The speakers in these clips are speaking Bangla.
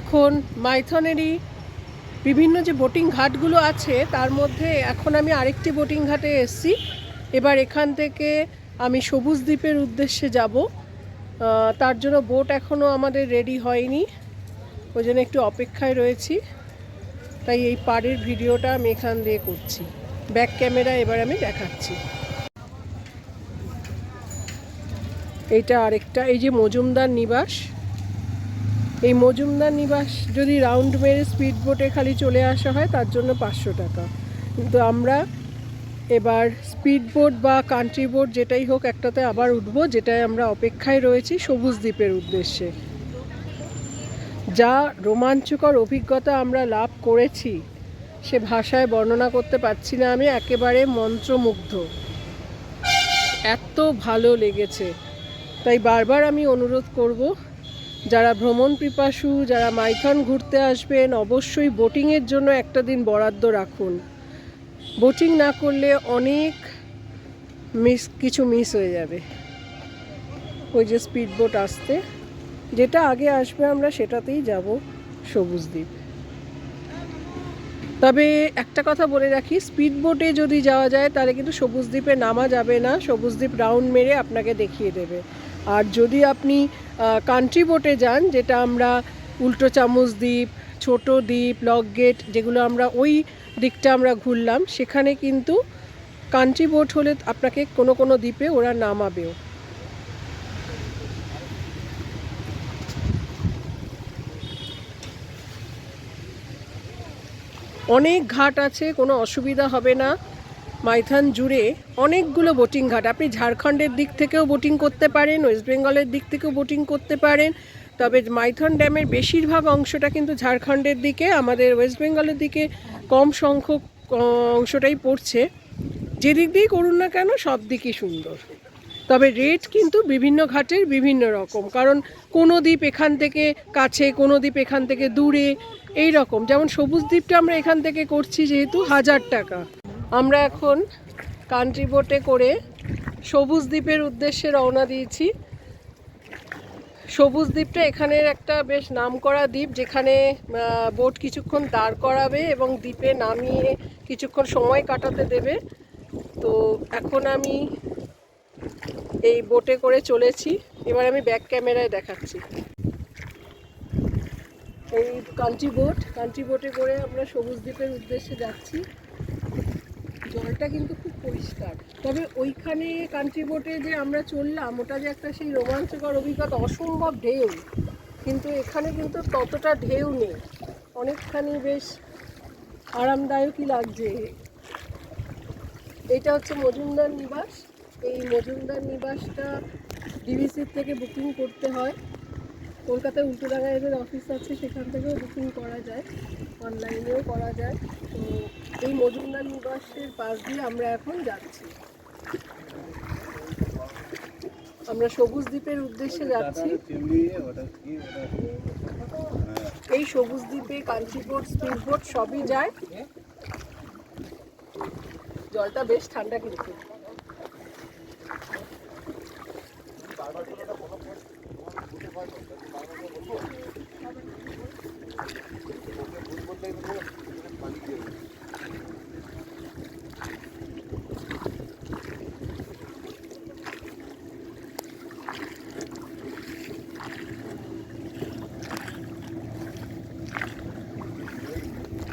এখন মাইথনেরই বিভিন্ন যে বোটিং ঘাটগুলো আছে, তার মধ্যে এখন আমি আরেকটি বোটিং ঘাটে এসেছি। এবার এখান থেকে আমি সবুজ দ্বীপের উদ্দেশ্যে যাব। তার জন্য বোট এখনও আমাদের রেডি হয়নি। ওই জন্য একটু অপেক্ষায় রয়েছি। তাই এই পাড়ের ভিডিওটা আমি এখান দিয়ে করছি। ব্যাক ক্যামেরা এবার আমি দেখাচ্ছি। এইটা আরেকটা, এই যে মজুমদার নিবাস। এই মজুমদার নিবাস যদি রাউন্ড মেরে স্পিড বোটে খালি চলে আসা হয়, তার জন্য পাঁচশো টাকা। কিন্তু আমরা এবার স্পিড বোট বা কান্ট্রি বোট যেটাই হোক, একটাতে আবার উঠবো, যেটায় আমরা অপেক্ষায় রয়েছি সবুজ দ্বীপের উদ্দেশ্যে। যা রোমাঞ্চকর অভিজ্ঞতা আমরা লাভ করেছি, সে ভাষায় বর্ণনা করতে পারছি না আমি, একেবারে মন্ত্রমুগ্ধ। এত ভালো লেগেছে। তাই বারবার আমি অনুরোধ করব যারা ভ্রমণ পিপাসু, যারা মাইথন ঘুরতে আসবেন, অবশ্যই বোটিংয়ের জন্য একটা দিন বরাদ্দ রাখুন। বোটিং না করলে অনেক মিস কিছু মিস হয়ে যাবে। ওই যে স্পিড বোট আসতে, যেটা আগে আসবে আমরা সেটাতেই যাব সবুজ দ্বীপ। তবে একটা কথা বলে রাখি স্পিড বোটে যদি যাওয়া যায়, তাহলে কিন্তু সবুজ দ্বীপে নামা যাবে না, সবুজ দ্বীপ রাউন্ড মেরে আপনাকে দেখিয়ে দেবে। আর যদি আপনি কান্ট্রি বোটে যান, যেটা আমরা উল্টো চামচ দ্বীপ, ছোট দ্বীপ লক গেট যেগুলো আমরা ওই দিকটা আমরা ঘুরলাম, সেখানে কিন্তু কান্ট্রি বোট হলে আপনাকে কোনো কোনো দ্বীপে ওরা নামাবেও। অনেক ঘাট আছে, কোনো অসুবিধা হবে না। মাইথান জুড়ে অনেকগুলো বোটিং ঘাট। আপনি ঝাড়খণ্ডের দিক থেকেও বোটিং করতে পারেন, ওয়েস্ট বেঙ্গলের দিক থেকেও বোটিং করতে পারেন। তবে মাইথন ড্যামের বেশিরভাগ অংশটা কিন্তু ঝাড়খণ্ডের দিকে, আমাদের ওয়েস্ট বেঙ্গলের দিকে কম সংখ্যক অংশটাই পড়ছে। যেদিক দিয়েই করুন না কেন, সব দিকই সুন্দর। তবে রেট কিন্তু বিভিন্ন ঘাটের বিভিন্ন রকম, কারণ কোনো দ্বীপ এখান থেকে কাছে, কোনো দ্বীপ এখান থেকে দূরে, এই রকম। যেমন সবুজ দ্বীপটা আমরা এখান থেকে করছি যেহেতু হাজার টাকা। আমরা এখন কান্ট্রি বোটে করে সবুজ দ্বীপের উদ্দেশ্যে রওনা দিয়েছি। সবুজ দ্বীপটা এখানের একটা বেশ নামকরা দ্বীপ, যেখানে বোট কিছুক্ষণ দাঁড় করাবে এবং দ্বীপে নামিয়ে কিছুক্ষণ সময় কাটাতে দেবে। তো এখন আমি এই বোটে করে চলেছি। এবার আমি ব্যাক ক্যামেরায় দেখাচ্ছি। এই কান্ট্রি বোট কান্ট্রি বোটে করে আমরা সবুজ দ্বীপের উদ্দেশ্যে যাচ্ছি। জলটা কিন্তু খুব পরিষ্কার। তবে ওইখানে কান্ট্রি বোটে যে আমরা চললাম, ওটা যে একটা সেই রোমাঞ্চকর অভিজ্ঞতা, অসম্ভব ঢেউ। কিন্তু এখানে কিন্তু ততটা ঢেউ নেই। অনেকখানি বেশ আরামদায়কই লাগছে। এটা হচ্ছে মজুমদার নিবাস। এই মজুমদার নিবাসটা ডিভিসির থেকে বুকিং করতে হয়। কলকাতায় উল্টোডাঙ্গা এদের অফিস আছে সেখান থেকেও বুকিং করা যায় অনলাইনেও করা যায়। তো এই মজুমদার নিবাসের পাশ দিয়ে আমরা এখন যাচ্ছি। আমরা সবুজ দ্বীপের উদ্দেশ্যে যাচ্ছি। এই সবুজ দ্বীপে কাঞ্চি বোট স্পিড বোট সবই যায়। জলটা বেশ ঠান্ডা কিন্তু।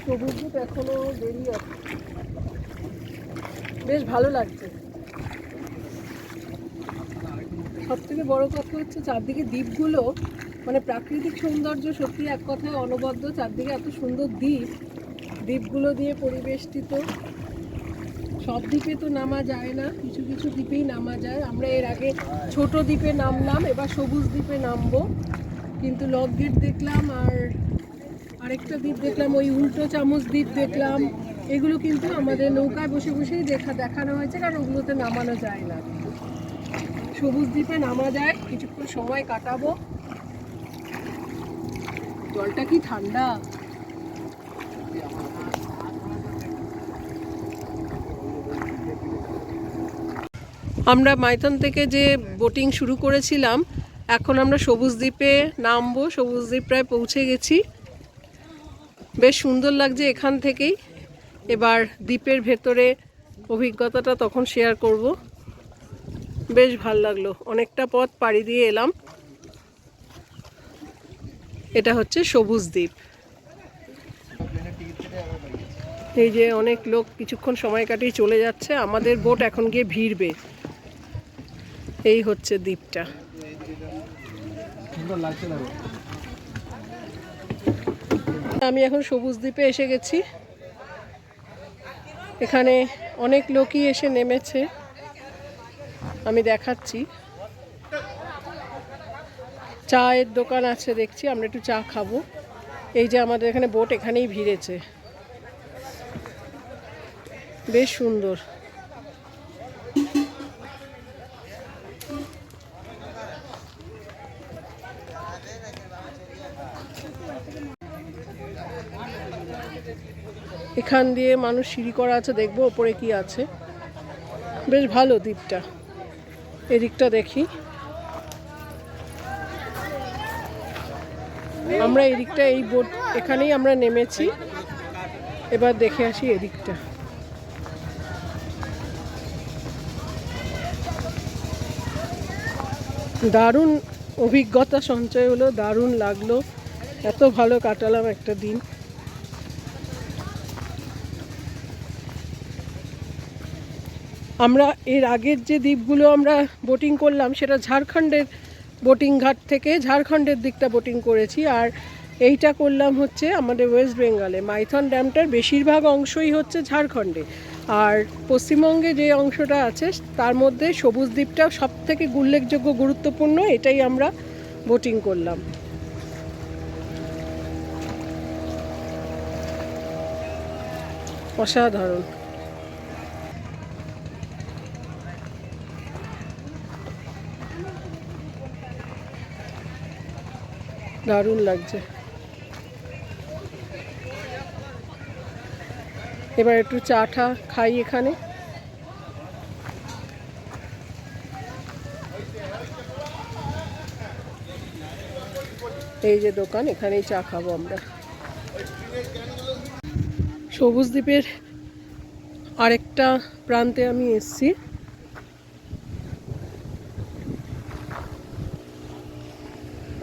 সবুজ দ্বীপ এখনও দেরি আছে। বেশ ভালো লাগছে। সব থেকে বড় কথা হচ্ছে চারদিকে দ্বীপগুলো মানে প্রাকৃতিক সৌন্দর্য সত্যি এক কথায় অনবদ্য, চারদিকে এত সুন্দর দ্বীপ। দ্বীপগুলো দিয়ে পরিবেষ্টিত। সব দ্বীপে তো নামা যায় না, কিছু কিছু দ্বীপেই নামা যায়। আমরা এর আগে ছোট দ্বীপে নামলাম, এবার সবুজ দ্বীপে নামবো। কিন্তু লক গেট দেখলাম আর আরেকটা দ্বীপ দেখলাম, ওই উল্টো চামচ দ্বীপ দেখলাম। এগুলো কিন্তু আমাদের নৌকায় বসে বসেই দেখা, দেখানো হয়েছে, কারণ ওগুলোতে নামানো যায় না। সবুজ দ্বীপে নামা যায়, কিছুক্ষণ সময় কাটাবো। জলটা কি ঠান্ডা? আমরা মাইথন থেকে যে বোটিং শুরু করেছিলাম, এখন আমরা সবুজ দ্বীপে নামবো। সবুজ দ্বীপ প্রায় পৌঁছে গেছি। বেশ সুন্দর লাগছে এখান থেকেই। এবার দ্বীপের ভেতরে অভিজ্ঞতাটা তখন শেয়ার করব। বেশ ভালো লাগল। অনেকটা পথ পাড়ি দিয়ে এলাম। এটা হচ্ছে সবুজ দ্বীপ। এই যে অনেক লোক কিছুক্ষণ সময় কাটিয়ে চলে যাচ্ছে, আমাদের বোট এখন গিয়ে ভিড়বে। এই হচ্ছে দ্বীপটা। আমি এখন সবুজ দ্বীপে এসে গেছি। এখানে অনেক লোকই এসে নেমেছে। আমি দেখাচ্ছি। চায়ের দোকান আছে দেখছি, আমরা একটু চা খাব। এই যে আমাদের এখানে বোট এখানেই ভিড়েছে। বেশ সুন্দর। এখান দিয়ে মানুষ সিঁড়ি করা আছে, দেখব ওপরে কি আছে। বেশ ভালো দ্বীপটা। এদিকটা দেখি। আমরা এদিকটা, এই বোট এখানেই আমরা নেমেছি। এবার দেখে আসি এদিকটা। দারুণ অভিজ্ঞতা, সঞ্চয় হলো, দারুণ লাগল। এত ভালো কাটালাম একটা দিন। আমরা এর আগের যে দ্বীপগুলো আমরা বোটিং করলাম, সেটা ঝাড়খণ্ডের বোটিং ঘাট থেকে ঝাড়খণ্ডের দিকটা বোটিং করেছি। আর এইটা করলাম হচ্ছে আমাদের ওয়েস্ট বেঙ্গলে মাইথন ড্যামটার বেশিরভাগ অংশই হচ্ছে ঝাড়খণ্ডে। আর পশ্চিমবঙ্গে যে অংশটা আছে, তার মধ্যে সবুজ দ্বীপটা সব থেকে উল্লেখযোগ্য গুরুত্বপূর্ণ, এটাই আমরা বোটিং করলাম। অসাধারণ। দারুণ লাগছে। এবার একটু চা টা খাই এখানে। এই যে দোকান, এখানেই চা খাব আমরা। সবুজ দ্বীপের আরেকটা প্রান্তে আমি এসছি।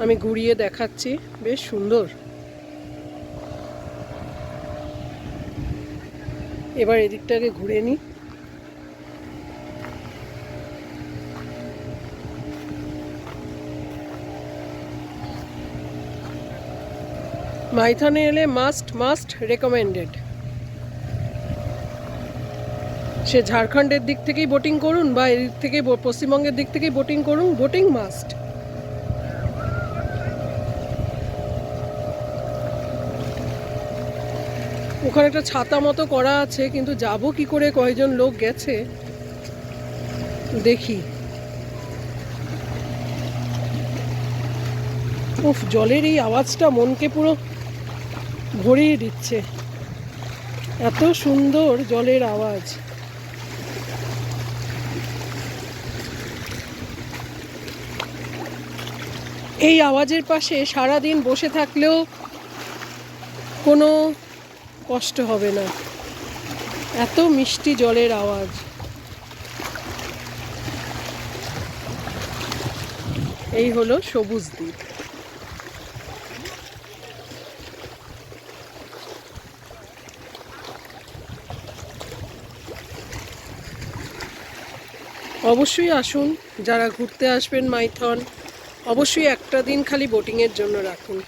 আমি ঘুরিয়ে দেখাচ্ছি। বেশ সুন্দর। এবার এদিকটাকে ঘুরে নিই মাইথনে এলে মাস্ট মাস্ট রেকমেন্ডেড। সে ঝাড়খণ্ডের দিক থেকেই বোটিং করুন বা এদিক থেকে পশ্চিমবঙ্গের দিক থেকেই বোটিং করুন, বোটিং মাস্ট। ওখানে একটা ছাতা মতো করা আছে, কিন্তু যাব কি করে? কয়জন লোক গেছে? দেখি। উফ, জলের এই আওয়াজটা মনকে পুরো ভরিয়ে দিচ্ছে। এত সুন্দর জলের আওয়াজ। এই আওয়াজের পাশে সারা দিন বসে থাকলেও কোনো কষ্ট হবে না। এত মিষ্টি জলের আওয়াজ। এই হলো সবুজ দ্বীপ। অবশ্যই আসুন, যারা ঘুরতে আসবেন মাইথন, অবশ্যই একটা দিন খালি বোটিংয়ের জন্য রাখুন।